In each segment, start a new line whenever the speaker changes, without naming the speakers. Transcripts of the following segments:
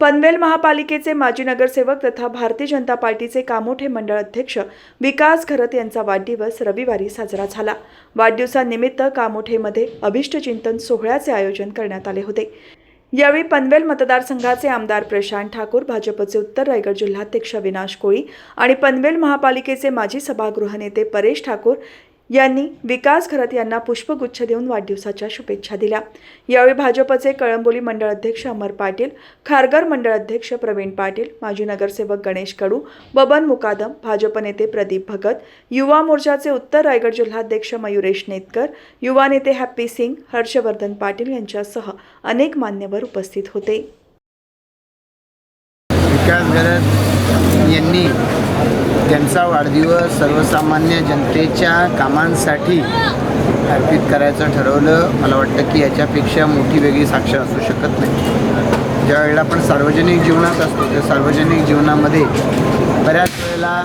पनवेल महापालिकेचे माजी नगरसेवक तथा भारतीय जनता पार्टीचे कामोठे मंडळ अध्यक्ष विकास घरत यांचा वाढदिवस रविवारी साजरा झाला. वाढदिवसानिमित्त कामोठेमध्ये अभिष्टचिंतन सोहळ्याचे आयोजन करण्यात आले होते. यावेळी पनवेल मतदारसंघाचे आमदार प्रशांत ठाकूर भाजपचे उत्तर रायगड जिल्हाध्यक्ष विनाश कोळी आणि पनवेल महापालिकेचे माजी सभागृह नेते परेश ठाकूर यांनी विकास खरत यांना पुष्पगुच्छ देऊन वाढदिवसाच्या शुभेच्छा दिल्या. यावेळी भाजपचे कळंबोली मंडळ अध्यक्ष अमर पाटील खारघर मंडळ अध्यक्ष प्रवीण पाटील माजी नगरसेवक गणेश कडू बबन मुकादम भाजप नेते प्रदीप भगत युवा मोर्चाचे उत्तर रायगड जिल्हाध्यक्ष मयुरेश नेतकर युवा नेते हॅप्पी सिंग हर्षवर्धन पाटील यांच्यासह अनेक मान्यवर उपस्थित होते.
विकास यांनी त्यांचा वाढदिवस सर्वसामान्य जनतेच्या कामांसाठी अर्पित करायचं ठरवलं. मला वाटतं की याच्यापेक्षा मोठी वेगळी साक्ष असू शकत नाही. ज्या वेळेला आपण सार्वजनिक जीवनात असतो त्या सार्वजनिक जीवनामध्ये बऱ्याच वेळेला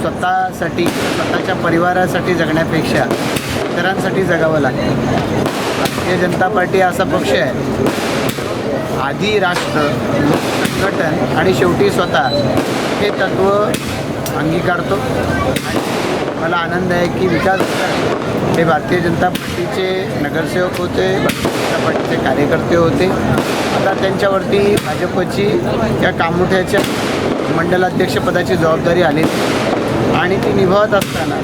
स्वतःसाठी स्वतःच्या परिवारासाठी जगण्यापेक्षा इतरांसाठी जगावं लागतं. भारतीय जनता पार्टी असा पक्ष आहे. आधी राष्ट्र संघटन आणि शेवटी स्वतः हे तत्त्व अंगीकारतो आणि मला आनंद आहे की विकास हे भारतीय जनता पार्टीचे नगरसेवक होते भारतीय जनता पार्टीचे कार्यकर्ते होते. आता त्यांच्यावरती भाजपची या कामोठ्याच्या मंडलाध्यक्षपदाची जबाबदारी आली. आणि ती निभावत असताना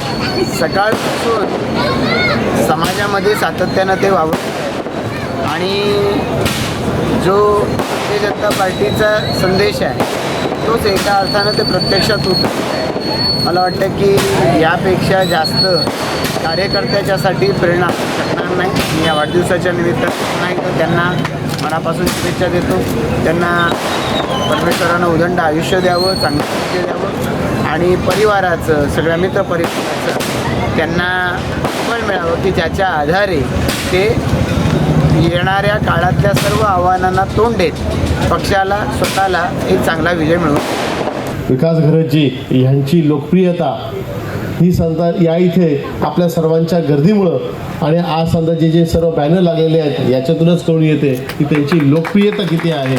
सकाळपासून समाजामध्ये सातत्यानं ते वावरत आणि जो भारतीय जनता पार्टीचा संदेश आहे तोच एका अर्थानं ते प्रत्यक्षात होतं. मला वाटतं की यापेक्षा जास्त कार्यकर्त्याच्यासाठी प्रेरणा शकणार नाही. मी या वाढदिवसाच्या निमित्तानं नाही तर त्यांना मनापासून शुभेच्छा देतो. त्यांना परमेश्वरानं उदंड आयुष्य द्यावं चांगलं आयुष्य द्यावं आणि परिवाराचं सगळ्या मित्र परिवाराचं त्यांना बळ मिळावं की ज्याच्या आधारे ते येणाऱ्या काळातल्या सर्व आव्हानांना तोंड देत पक्षाला स्वतःला एक चांगला विजय मिळवून
विकास घरजी ह्यांची लोकप्रियता ही समजा या इथे आपल्या सर्वांच्या गर्दीमुळं आणि आज समजा जे जे सर्व बॅनर लागलेले आहेत याच्यातूनच कळून येते की त्यांची लोकप्रियता किती आहे.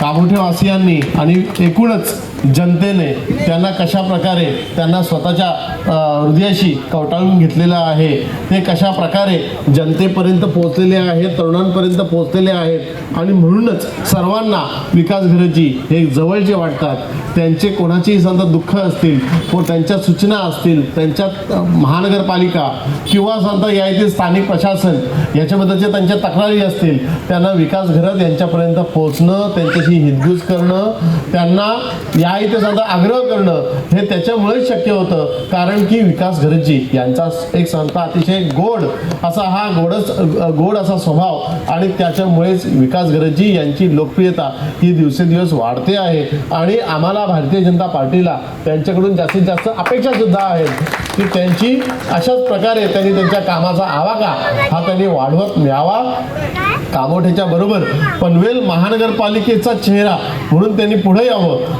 कामोठेवासियांनी आणि एकूणच जनतेने त्यांना कशा प्रकारे त्यांना स्वतःच्या हृदयाशी कवटाळून घेतलेलं आहे ते कशा प्रकारे जनतेपर्यंत पोहोचलेले आहेत तरुणांपर्यंत पोहोचलेले आहेत आणि म्हणूनच सर्वांना विकास घरजी हे जवळचे वाटतात. त्यांचे कोणाचेही समजा दुःख असतील व त्यांच्या सूचना असतील त्यांच्या महानगरपालिका किंवा समजा या येथील स्थानिक प्रशासन याच्याबद्दलच्या त्यांच्या तक्रारी असतील त्यांना विकास घरत यांच्यापर्यंत पोहोचणं त्यांच्याशी हितगुज करणं त्यांना या इथे समजा आग्रह करणं हे त्याच्यामुळेच शक्य होतं. कारण की विकास घरजी यांचा एक संस्था अतिशय गोड असा हा गोडच गोड असा स्वभाव आणि त्याच्यामुळेच विकास घरजी यांची लोकप्रियता ही दिवसेंदिवस वाढते आहे. आणि आम्हाला भारतीय जनता पार्टीला त्यांच्याकडून जास्तीत जास्त अपेक्षा सुद्धा आहेत की त्यांची अशाच प्रकारे त्यांनी त्यांच्या कामाचा आवाका हा त्यांनी वाढवत न्यावा. कामोठ्याच्या बरोबर पनवेल महानगरपालिकेचा चेहरा म्हणून त्यांनी पुढे यावं.